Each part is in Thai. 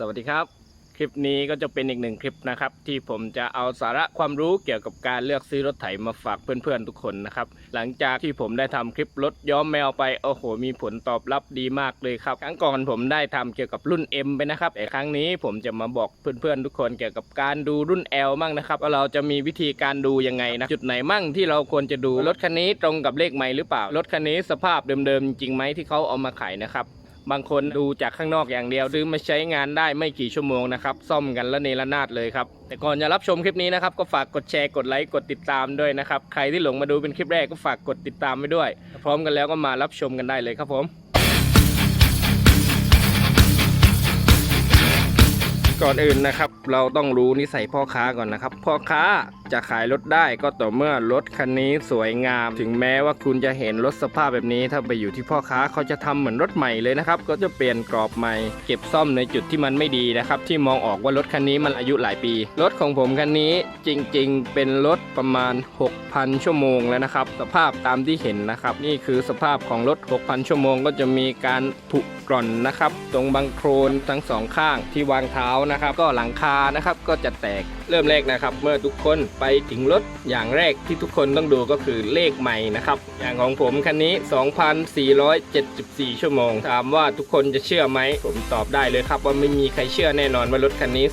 สวัสดีครับ คลิปนี้ก็จะเป็นอีกหนึ่งคลิปนะครับ ที่ผมจะเอาสาระความรู้เกี่ยวกับการเลือกซื้อรถไถมาฝากเพื่อนๆทุกคนนะครับ หลังจากที่ผมได้ทำคลิปรถย้อมแมวไปโอ้โห มีผลตอบรับดีมากเลยครับ ครั้งก่อนผมได้ทำเกี่ยวกับรุ่น M ไปนะครับแต่ครั้งนี้ผมจะมาบอกเพื่อนๆทุกคนเกี่ยวกับการดูรุ่น L มั่งนะครับว่าเราจะมีวิธีการดูยังไงนะจุดไหนมั่งที่เราควรจะดูรถคันนี้ตรงกับเลขไม่หรือเปล่ารถคันนี้สภาพเดิมๆจริงไหมที่เขาเอามาขายนะครับ บางคนดูจากข้างนอกอย่างเดียวซื้อมาใช้งานได้ไม่กี่ชั่วโมงนะครับ ซ่อมกันและเนรนาดเลยครับ แต่ก่อนจะรับชมคลิปนี้นะครับ ก็ฝากกดแชร์กดไลค์กดติดตามด้วยนะครับ ใครที่หลงมาดูเป็นคลิปแรกก็ฝากกดติดตามไว้ด้วย พร้อมกันแล้วก็มารับชมกันได้เลยครับผมก่อนอื่นนะครับ เราต้องรู้นิสัยพ่อค้าก่อนนะครับ พ่อค้า จะขายรถได้ก็ต่อเมื่อรถคันนี้สวยงาม ถึงแม้ว่าคุณจะเห็นรถสภาพแบบนี้ ถ้าไปอยู่ที่พ่อค้าเขาจะทำเหมือนรถใหม่เลยนะครับก็จะเปลี่ยนกรอบใหม่ เก็บซ่อมในจุดที่มันไม่ดีนะครับที่มองออกว่ารถคันนี้มันอายุหลายปี รถของผมคันนี้จริงๆ เป็นรถประมาณ 6,000 ชั่วโมงแล้วนะครับ สภาพตามที่เห็นนะครับ นี่คือสภาพของรถ 6,000 ชั่วโมง ก็จะมีการผุกร่อนนะครับ ตรงบังโครนทั้งสองข้างที่วางเท้านะครับ ก็หลังคานะครับก็จะแตก เริ่มแรกนะครับ เมื่อทุกคนไปถึงรถอย่างแรกที่ทุกคนต้องดูก็คือเลขใหม่นะครับ อย่างของผมคันนี้ 2,474 ชั่วโมง ถามว่าทุกคนจะเชื่อไหม ผมตอบได้เลยครับว่าไม่มีใครเชื่อแน่นอนว่ารถคันนี้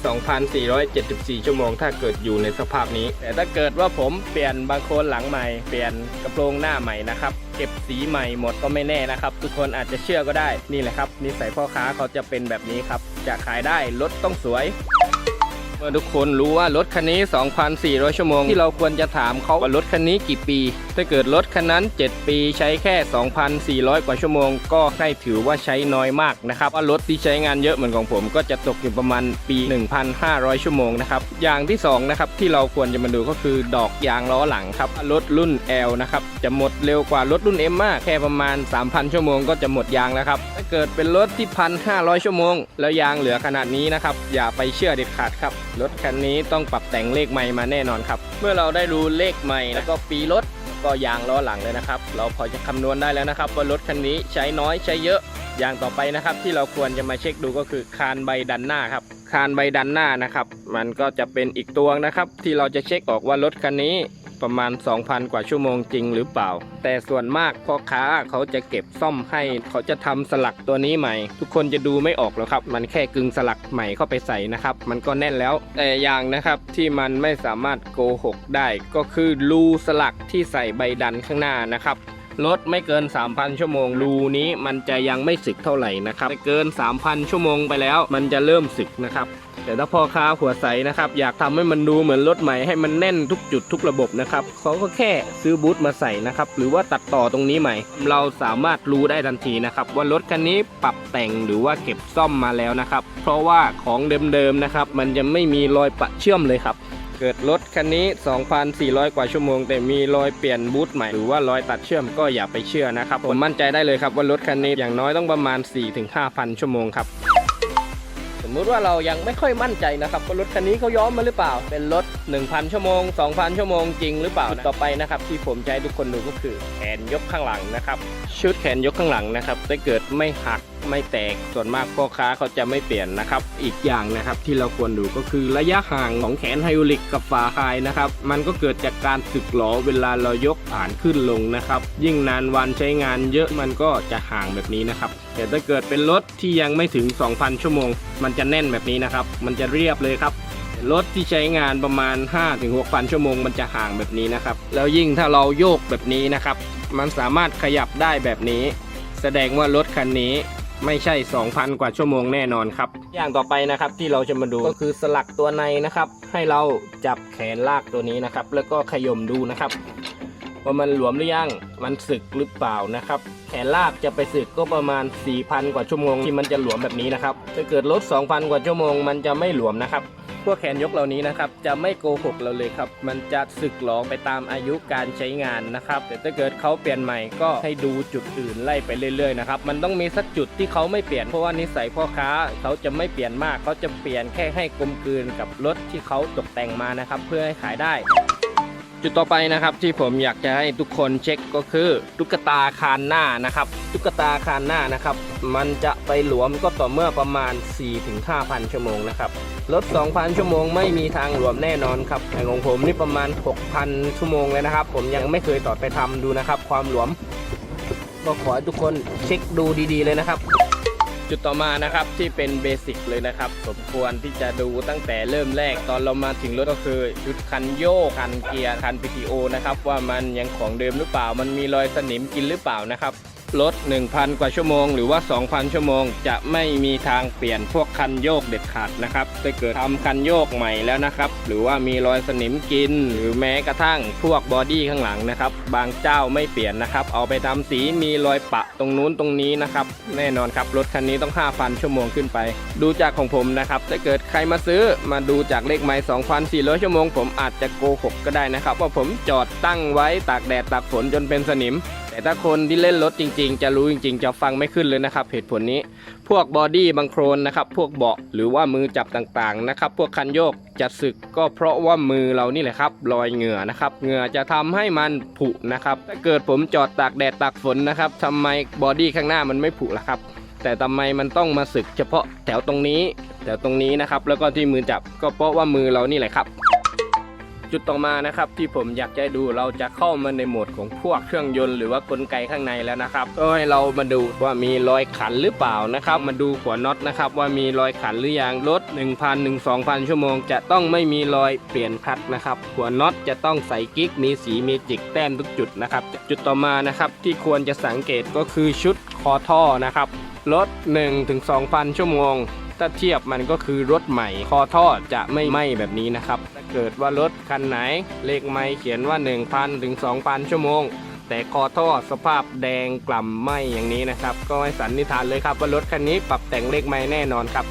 2,474 ชั่วโมง ถ้าเกิดอยู่ในสภาพนี้ แต่ถ้าเกิดว่าผมเปลี่ยนบางโคลนหลังใหม่ เปลี่ยนกระโปรงหน้าใหม่นะครับเก็บสีใหม่หมดก็ไม่แน่นะครับ ทุกคนอาจจะเชื่อก็ได้นี่แหละครับนิสัยพ่อค้าเขาจะเป็นแบบนี้ครับจะขายได้รถต้องสวย เมื่อทุกคนรู้ว่ารถคันนี้ 2,400 ชั่วโมง ที่เราควรจะถามเขาว่ารถคันนี้กี่ปี ถ้าเกิดรถคันนั้น 7 ปีใช้แค่ 2,400 กว่าชั่วโมง ก็ให้ถือว่าใช้น้อยมากนะครับว่ารถที่ใช้งานเยอะเหมือนของผม ก็จะตกอยู่ประมาณปี 1,500 ชั่วโมงนะครับ อย่างที่สองนะครับที่เราควรจะมาดูก็คือดอกยางล้อหลังครับรถรุ่น L นะครับจะหมดเร็วกว่ารถรุ่น M มากแค่ประมาณ 3,000 ชั่วโมงก็จะหมดยางแล้วครับถ้าเกิดเป็นรถที่ 1,500 ชั่วโมง แล้วยางเหลือขนาดนี้นะครับอย่าไปเชื่อเด็ดขาดครับรถคันนี้ต้องปรับแต่งเลขใหม่มาแน่นอนครับเมื่อเราได้รู้เลขใหม่แล้วก็ปีรถก็ยางล้อหลังเลยนะครับ เราพอจะคำนวณได้แล้วนะครับ ว่ารถคันนี้ใช้น้อยใช้เยอะ อย่างต่อไปนะครับ ที่เราควรจะมาเช็คดูก็คือคานใบดันหน้าครับ คานใบดันหน้านะครับ มันก็จะเป็นอีกตัวนะครับ ที่เราจะเช็คออกว่ารถคันนี้ประมาณ 2,000 กว่าชั่วโมงจริงหรือเปล่า แต่ส่วนมากพ่อค้าเขาจะเก็บซ่อมให้ เขาจะทำสลักตัวนี้ใหม่ ทุกคนจะดูไม่ออกหรอกครับ มันแค่กึ่งสลักใหม่เข้าไปใส่นะครับ มันก็แน่นแล้ว แต่อย่างนะครับที่มันไม่สามารถโกหกได้ก็คือรูสลักที่ใส่ใบดันข้างหน้านะครับ รถไม่เกิน 3,000 ชั่วโมง รูนี้มันจะยังไม่สึกเท่าไหร่นะครับแต่เกิน 3,000 ชั่วโมงไปแล้ว มันจะเริ่มสึกนะครับแต่ถ้าพ่อค้าหัวใสนะครับ อยากทำให้มันดูเหมือนรถใหม่ให้มันแน่นทุกจุดทุกระบบนะครับเขาก็แค่ซื้อบูทมาใส่นะครับ หรือว่าตัดต่อตรงนี้ใหม่ เราสามารถรู้ได้ทันทีนะครับ ว่ารถคันนี้ปรับแต่งหรือว่าเก็บซ่อมมาแล้วนะครับ เพราะว่าของเดิมๆนะครับ มันจะไม่มีรอยปะเชื่อมเลยครับ เกิดรถคันนี้ 2,400 กว่าชั่วโมง แต่มีรอยเปลี่ยนบูทใหม่หรือว่ารอยตัดเชื่อมก็อย่าไปเชื่อนะครับ ผมมั่นใจได้เลยครับว่ารถคันนี้อย่างน้อยต้องประมาณ 4-5,000 ชั่วโมงครับสมมุติว่าเรายังไม่ค่อยมั่นใจนะครับว่ารถคันนี้เขาย้อมมาหรือเปล่า เป็นรถ 1,000 ชั่วโมง 2,000 ชั่วโมงจริงหรือเปล่านะต่อไปนะครับที่ผมจะให้ทุกคนดูก็คือแขนยกข้างหลังนะครับ ชุดแขนยกข้างหลังนะครับถ้าเกิดไม่หัก ไม่แตกส่วนมากพ่อค้าเขาจะไม่เปลี่ยนนะครับ อีกอย่างนะครับที่เราควรดูก็คือระยะห่างของแขนไฮดรอลิกกับฝาคายนะครับ มันก็เกิดจากการสึกหลอเวลาเรายกผ่านขึ้นลงนะครับ ยิ่งนานวันใช้งานเยอะมันก็จะห่างแบบนี้นะครับแต่ถ้าเกิดเป็นรถที่ยังไม่ถึง 2,000 ชั่วโมง มันจะแน่นแบบนี้นะครับ มันจะเรียบเลยครับรถที่ใช้งานประมาณ 5-6,000 ชั่วโมงมันจะห่างแบบนี้นะครับ แล้วยิ่งถ้าเราโยกแบบนี้นะครับ มันสามารถขยับได้แบบนี้ แสดงว่ารถคันนี้ ไม่ใช่ 2,000 กว่าชั่วโมงแน่นอนครับ อย่างต่อไปนะครับที่เราจะมาดูก็คือสลักตัวในนะครับ ให้เราจับแขนลากตัวนี้นะครับ แล้วก็ขยมดูนะครับว่ามันหลวมหรือยังมันสึกหรือเปล่านะครับ แขนลากจะไปสึกก็ประมาณ 4,000 กว่าชั่วโมงที่มันจะหลวมแบบนี้นะครับถ้าเกิดลด 2,000 กว่าชั่วโมงมันจะไม่หลวมนะครับ พวกแขนยกเหล่านี้นะครับ จะไม่โกหกเราเลยครับ มันจะสึกหลอไปตามอายุการใช้งานนะครับ แต่ถ้าเกิดเขาเปลี่ยนใหม่ก็ให้ดูจุดอื่นไล่ไปเรื่อยๆนะครับ มันต้องมีสักจุดที่เขาไม่เปลี่ยน เพราะว่านิสัยพ่อค้าเขาจะไม่เปลี่ยนมาก เขาจะเปลี่ยนแค่ให้กลมกลืนกับรถที่เขาตกแต่งมานะครับ เพื่อให้ขายได้จจุดต่อไปนะครับที่ผมอยากจะให้ทุกคนเช็คก็คือตุ๊กตาคานหน้านะครับตุ๊กตาคานหน้านะครับ มันจะไปหลวมก็ต่อเมื่อประมาณ 4-5,000 ชั่วโมงนะครับ รถ 2,000 ชั่วโมงไม่มีทางหลวมแน่นอนครับแต่ของผมนี่ประมาณ 6,000 ชั่วโมงเลยนะครับ ผมยังไม่เคยต่อไปทำดูนะครับ ความหลวม ก็ขอให้ทุกคนเช็คดูดีๆเลยนะครับ จุดต่อมานะครับที่เป็นเบสิกเลยนะครับสมควรที่จะดูตั้งแต่เริ่มแรกตอนเรามาถึงรถก็คือชุดคันโยกคันเกียร์คัน PTO นะครับว่ามันยังของเดิมหรือเปล่า มันมีรอยสนิมกินหรือเปล่านะครับ รถ 1,000 กว่าชั่วโมง หรือว่า 2,000 ชั่วโมง จะไม่มีทางเปลี่ยนพวกคันโยกเด็ดขาดนะครับถ้าเกิดทำคันโยกใหม่แล้วนะครับ หรือว่ามีรอยสนิมกิน หรือแม้กระทั่งพวกบอดี้ข้างหลังนะครับ บางเจ้าไม่เปลี่ยนนะครับ เอาไปทำสีมีรอยปะตรงนู้นตรงนี้นะครับ แน่นอนครับรถคันนี้ต้อง 5,000 ชั่วโมงขึ้นไป ดูจากของผมนะครับ ถ้าเกิดใครมาซื้อมาดูจากเลขไมล์2,400 ชั่วโมง ผมอาจจะโกหกก็ได้นะครับว่าผมจอดตั้งไว้ตากแดดตากฝนจนเป็นสนิม แต่ถ้าคนที่เล่นรถจริง ๆ จะรู้จริง ๆ จะฟังไม่ขึ้นเลยนะครับเหตุผลนี้ พวกบอดี้บางโครนนะครับ พวกเบาะหรือว่ามือจับต่างๆนะครับ พวกคันโยกจะสึกก็เพราะว่ามือเรานี่แหละครับรอยเหงื่อนะครับเหงื่อจะทำให้มันผุนะครับถ้าเกิดผมจอดตากแดดตากฝนนะครับทำไมบอดี้ข้างหน้ามันไม่ผุล่ะครับแต่ทำไมมันต้องมาสึกเฉพาะแถวตรงนี้ แถวตรงนี้นะครับ แล้วก็ที่มือจับก็เพราะว่ามือเรานี่แหละครับ จุดต่อมานะครับที่ผมอยากจะดูเราจะเข้ามาในโหมดของพวกเครื่องยนต์หรือว่ากลไกข้างในแล้วนะครับก็ให้เรามาดูว่ามีรอยขันหรือเปล่านะครับ มาดูหัวน็อตนะครับว่ามีรอยขันหรือยังรถ1,000ถึง2,000 ชั่วโมง จะต้องไม่มีรอยเปลี่ยนคลัดนะครับหัวน็อตจะต้องใส่กิ๊กมีสีมีจิกแต้มทุกจุดนะครับจุดต่อมานะครับที่ควรจะสังเกตก็คือชุดคอท่อนะครับรถ1ถึง2,000 ชั่วโมง ถ้าเทียบมันก็คือรถใหม่ คอท่อจะไม่ไหม้แบบนี้นะครับ ถ้าเกิดว่ารถคันไหน เลขไม้เขียนว่า 1,000ถึง2,000 ชั่วโมง แต่คอท่อสภาพแดงกล่ำไหม้อย่างนี้นะครับ ก็ให้สันนิษฐานเลยครับว่ารถคันนี้ปรับแต่งเลขไม้แน่นอนครับ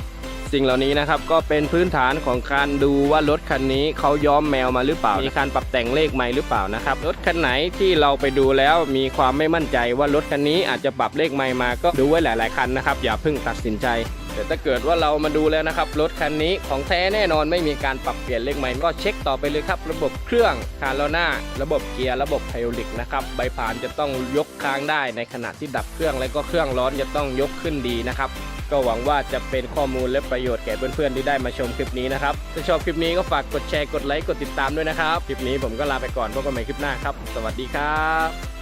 สิ่งเหล่านี้นะครับก็เป็นพื้นฐานของการดูว่ารถคันนี้เขาย้อมแมวมาหรือเปล่า มีการปรับแต่งเลขใหม่หรือเปล่านะครับรถคันไหนที่เราไปดูแล้วมีความไม่มั่นใจว่ารถคันนี้อาจจะปรับเลขใหม่มาก็ดูไว้หลาย ๆคันนะครับอย่าเพิ่งตัดสินใจ แต่ถ้าเกิดว่าเรามาดูแล้วนะครับ รถคันนี้ของแท้แน่นอนไม่มีการปรับเปลี่ยนเลขใหม่ก็เช็คต่อไปเลยครับ ระบบเครื่องคาร์ลหน้าระบบเกียร์ระบบไฮดรอลิกนะครับใบผ่านจะต้องยกค้างได้ในขณะที่ดับเครื่องแล้วก็เครื่องร้อนจะต้องยกขึ้นดีนะครับก็หวังว่าจะเป็นข้อมูลและประโยชน์แก่เพื่อนๆที่ได้มาชมคลิปนี้นะครับถ้าชอบคลิปนี้ก็ฝากกดแชร์กดไลค์กดติดตามด้วยนะครับคลิปนี้ผมก็ลาไปก่อนพบกันใหม่คลิปหน้าครับ สวัสดีครับ